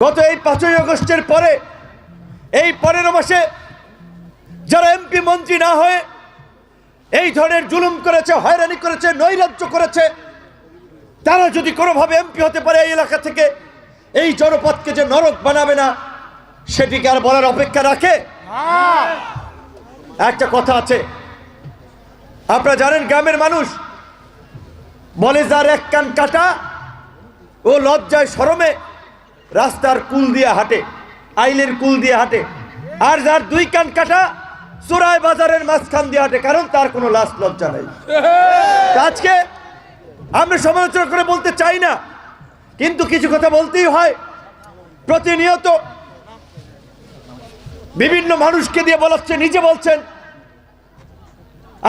গত এই পাঁচই আগস্টের পরে, এই পনেরো মাসে যারা এমপি মন্ত্রী না হয়ে এই ধরনের জুলুম করেছে, হয়রানি করেছে, নৈরাজ্য করেছে, তারা যদি কোনোভাবে এমপি হতে পারে এই এলাকা থেকে, এই জনপদকে যে নরক বানাবে না, সেটিকে আর বলার অপেক্ষা রাখে? একটা কথা আছে। আপনারা জানেন গ্রামের মানুষ বলে যার এক কান কাটা ও লজ্জায় সরমে রাস্তার কুল দিয়ে হাঁটে আইলের কুল দিয়ে হাঁটে। আর যার দুই কান কাটা চোরাই বাজারের মাঝখান দিয়ে হাঁটে কারণ তার কোনো লাশ লজ্জা নেই। তা আজকে আমরা সমালোচনা করে বলতে চাই না কিন্তু কিছু কথা বলতেই হয়। প্রতিনিয়ত বিভিন্ন মানুষকে দিয়ে বলাচ্ছে নিজে বলছেন।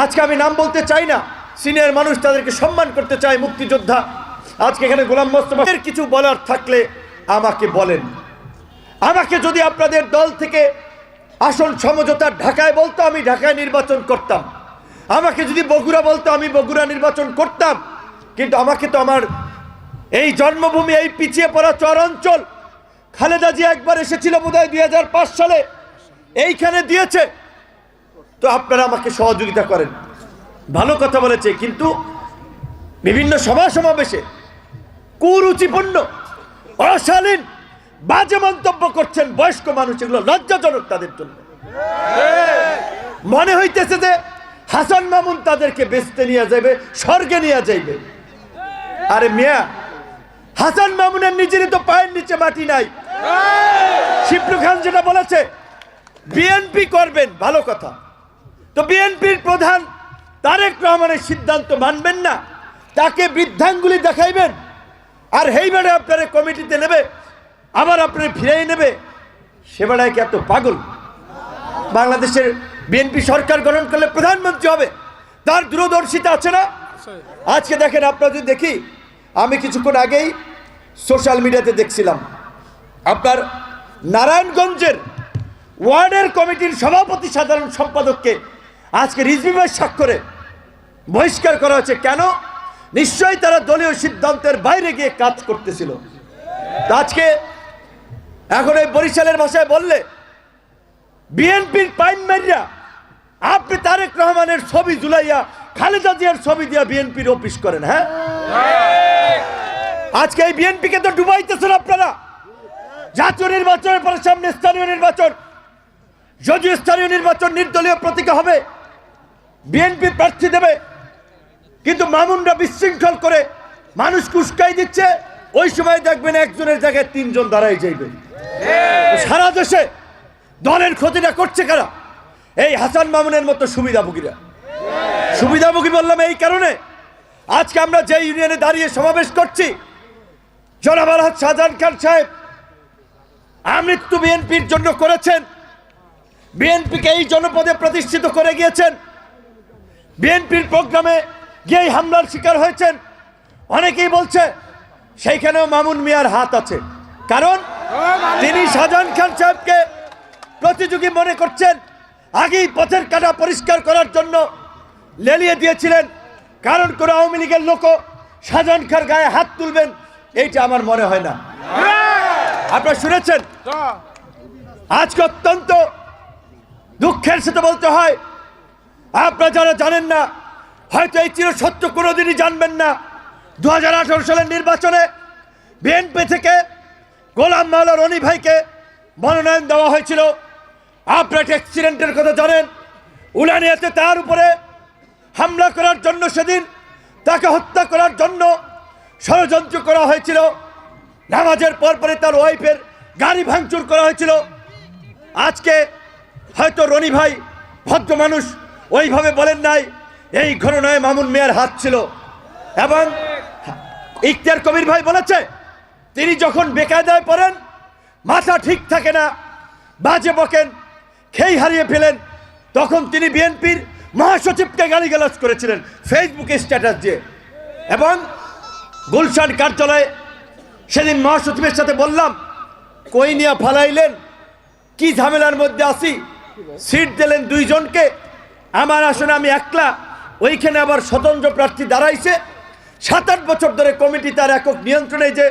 আজকে আমি নাম বলতে চাই না সিনিয়র মানুষ তাদেরকে সম্মান করতে চায় মুক্তিযোদ্ধা। আজকে এখানে গোলাম মোস্তফার কিছু বলার থাকলে আমাকে বলেন। আমাকে যদি আপনাদের দল থেকে আসন সমঝোতা ঢাকায় বলতো, আমি ঢাকায় নির্বাচন করতাম। আমাকে যদি বগুড়া বলতো, আমি বগুড়া নির্বাচন করতাম। কিন্তু আমাকে তো আমার এই জন্মভূমি, এই পিছিয়ে পড়া চর অঞ্চল, খালেদা জি একবার এসেছিল বোধহয় দুই সালে, এইখানে দিয়েছে। তো আপনারা আমাকে সহযোগিতা করেন। ভালো কথা বলেছে, কিন্তু বিভিন্ন সভা সমাবেশে কুরুচিপূর্ণ অশালীন, বাজে মন্তব্য করছেন বয়স্ক মানুষ, এগুলো লজ্জাজনক তাদের জন্য। মনে হইতেছে যে হাসান মামুন তাদেরকে বেচতে নিয়ে যাবে স্বর্গে নিয়ে যাইবে। আরে মিয়া, হাসান মামুনের নিজেরই তো পায়ের নিচে মাটি নাই। শিবলু খান যেটা বলেছে, বিএনপি করবেন, ভালো কথা। তো বিএনপির প্রধান তারেক রহমানের সিদ্ধান্ত মানবেন না, তাকে বৃদ্ধাঙ্গুলি দেখাইবেন? আর হেই বেড়ে আপনারা কমিটিতে নেবে, আবার আপনার ফিরিয়ে নেবে, সে বেড়ায় কি এত পাগল? বাংলাদেশের বিএনপি সরকার গঠন করলে প্রধানমন্ত্রী হবে, তার দূরদর্শিতা আছে না? আজকে দেখেন আপনারা যদি দেখি, আমি কিছুক্ষণ আগেই সোশ্যাল মিডিয়াতে দেখছিলাম, আপনার নারায়ণগঞ্জের ওয়ার্ডের কমিটির সভাপতি সাধারণ সম্পাদককে আজকে রিজভিমের স্বাক্ষরে বহিষ্কার করা হয়েছে। কেন? নিশ্চয়ই তারা দলীয় সিদ্ধান্তের বাইরে গিয়ে কাজ করতেছিল। আজকে এখন এই বরিশালের ভাষায় বললে, বিএনপির পাইন মারিয়া আপনি তারেক রহমানের ছবি জুলাইয়া খালেদা জিয়ার ছবি দিয়া বিএনপির অফিস করেন হ্যাঁ? আজকে এই বিএনপিকে তো ডুবাইতেছেন আপনারা। জাতীয় নির্বাচনের পরে সামনে স্থানীয় নির্বাচন। যদি স্থানীয় নির্বাচন নির্দলীয় প্রতীকে হবে, বিএনপি প্রার্থী দেবে কিন্তু মামুনরা বিশৃঙ্খল করে মানুষ কুস্কাই দিচ্ছে ওই সময় দেখবেন একজনের জায়গায় তিনজন দাঁড়াই যাইবে। সারা দেশে দলের ক্ষতিটা করছে কারা? এই হাসান মামুনের মতো সুবিধাভোগীরা। সুবিধাভোগী বললাম এই কারণে আজকে আমরা যে ইউনিয়নে দাঁড়িয়ে সমাবেশ করছি জনাব আলহাজ শাহজাহান খান সাহেব আমৃত্যু বিএনপির জন্য করেছেন বিএনপিকে এই জনপদে প্রতিষ্ঠিত করে গিয়েছেন বিএনপির প্রোগ্রামে গিয়ে হামলার শিকার হয়েছেন। অনেকেই বলছে সেইখানেও মামুন মিয়ার হাত আছে। কারণ তিনি শাহজাহান খান সাহেবকে প্রতিযোগী মনে করছেন। আগেই পথের কাটা পরিষ্কার করার জন্য লেলিয়ে দিয়েছিলেন। কারণ করে আওয়ামী লীগের লোক শাহজাহান খান গায়ে হাত তুলবেন, এইটা আমার মনে হয় না। আপনারা শুনেছেন? আজকে অত্যন্ত দুঃখের সাথে বলতে হয়, আপনারা যারা জানেন না হয়তো এই চির সত্য কোনোদিনই জানবেন না। দু হাজার আঠারো সালের নির্বাচনে বিএনপি থেকে গোলাম মাওলা রনি ভাইকে মনোনয়ন দেওয়া হয়েছিল। আপনার অ্যাক্সিডেন্টের কথা জানেন। উলানিয়াতে তার উপরে হামলা করার জন্য সেদিন তাকে হত্যা করার জন্য ষড়যন্ত্র করা হয়েছিল। নামাজের পর পরে তার ওয়াইফের গাড়ি ভাঙচুর করা হয়েছিল। আজকে হয়তো রনি ভাই ভদ্র মানুষ ওইভাবে বলেন নাই এই ঘটনায় মামুন মেয়ের হাত ছিল। এবং ইখতিয়ার কবির ভাই বলেছে, তিনি যখন বেকায়দায় পড়েন, মাথা ঠিক থাকে না, বাজে বকেন, খেই হারিয়ে ফেলেন, তখন তিনি বিএনপির মহাসচিবকে গালিগালাজ করেছিলেন ফেসবুকে স্ট্যাটাস দিয়ে। এবং গুলশান কার্যালয়ে সেদিন মহাসচিবের সাথে বললাম, কই নিয়ে ফালাইলেন, কি ঝামেলার মধ্যে আসি সিট দিলেন দুইজনকে, আমার আসনে আমি একলা ওইখানে আবার স্বতন্ত্র প্রার্থী দাঁড়াইছে। সাত আট বছর ধরে কমিটি তার একক নিয়ন্ত্রণে যে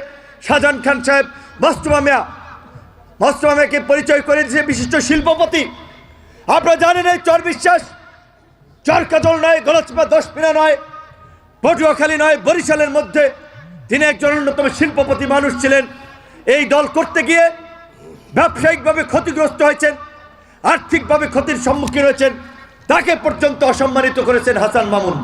শাহজাহান খান সাহেব, বাস্তবা মিয়া মস্তামাকে পরিচয় করে দিয়েছে বিশিষ্ট শিল্পপতি। আপনারা জানেন এই চর বিশ্বাস, চর কাজল নয়, গলচপা দশপিনা নয়, পটুয়াখালী নয়, বরিশালের মধ্যে তিনি একজন অন্যতম শিল্পপতি মানুষ ছিলেন। এই দল করতে গিয়ে ব্যবসায়িকভাবে ক্ষতিগ্রস্ত হয়েছেন, আর্থিকভাবে ক্ষতির সম্মুখীন হয়েছেন। তাকে পর্যন্ত অসম্মানিত করেছেন হাসান মামুন।